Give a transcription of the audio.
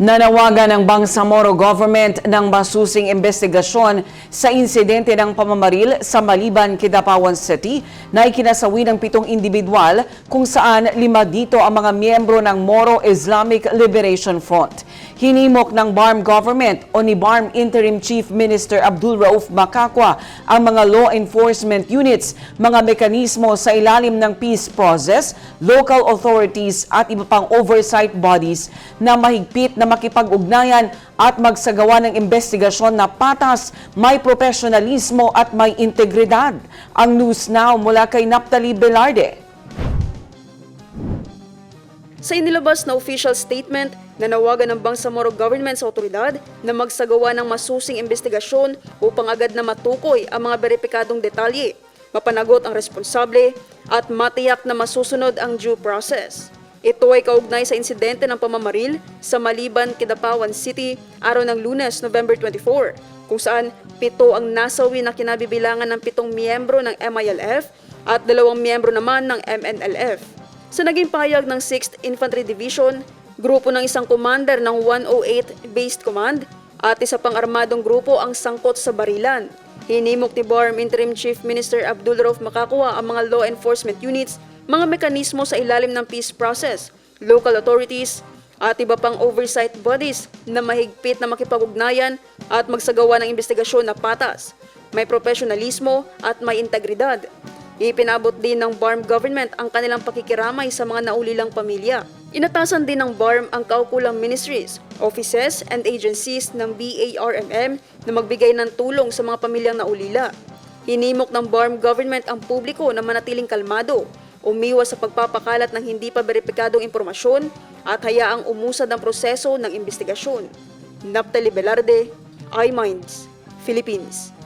Nanawagan ng Bangsamoro government ng masusing investigasyon sa insidente ng pamamaril sa Maliban, Kidapawan City na ikinasawi ng pitong individual kung saan lima dito ang mga miyembro ng Moro Islamic Liberation Front. Hinimok ng BARM government o ni BARM Interim Chief Minister Abdul Rauf Makakwa ang mga law enforcement units, mga mekanismo sa ilalim ng peace process, local authorities at iba pang oversight bodies na mahigpit na makipag-ugnayan at magsagawa ng investigasyon na patas, may profesionalismo at may integridad. Ang News Now mula kay Naptali Velarde. Sa inilabas na official statement, nanawagan ng Bangsamoro government sa otoridad na magsagawa ng masusing investigasyon upang agad na matukoy ang mga beripikadong detalye, mapanagot ang responsable at matiyak na masusunod ang due process. Ito ay kaugnay sa insidente ng pamamaril sa Maliban, Kidapawan City araw ng lunes, November 24, kung saan pito ang nasawi na kinabibilangan ng pitong miyembro ng MILF at dalawang miyembro naman ng MNLF. Sa naging pahayag ng 6th Infantry Division, grupo ng isang commander ng 108 Based Command at isa pang armadong grupo ang sangkot sa barilan. Hinimok ni BARM Interim Chief Minister Abdul Rauf Makakwa ang mga law enforcement units, mga mekanismo sa ilalim ng peace process, local authorities, at iba pang oversight bodies na mahigpit na makipag-ugnayan at magsagawa ng investigasyon na patas, may profesionalismo at may integridad. Ipinabot din ng BARM government ang kanilang pakikiramay sa mga naulilang pamilya. Inatasan din ng BARM ang kaukulang ministries, offices, and agencies ng BARMM na magbigay ng tulong sa mga pamilyang naulila. Hinimok ng BARM government ang publiko na manatiling kalmado, umiwas sa pagpapakalat ng hindi pa beripikadong impormasyon at hayaang umusad ang proseso ng investigasyon. Naptali Velarde, iMinds, Philippines.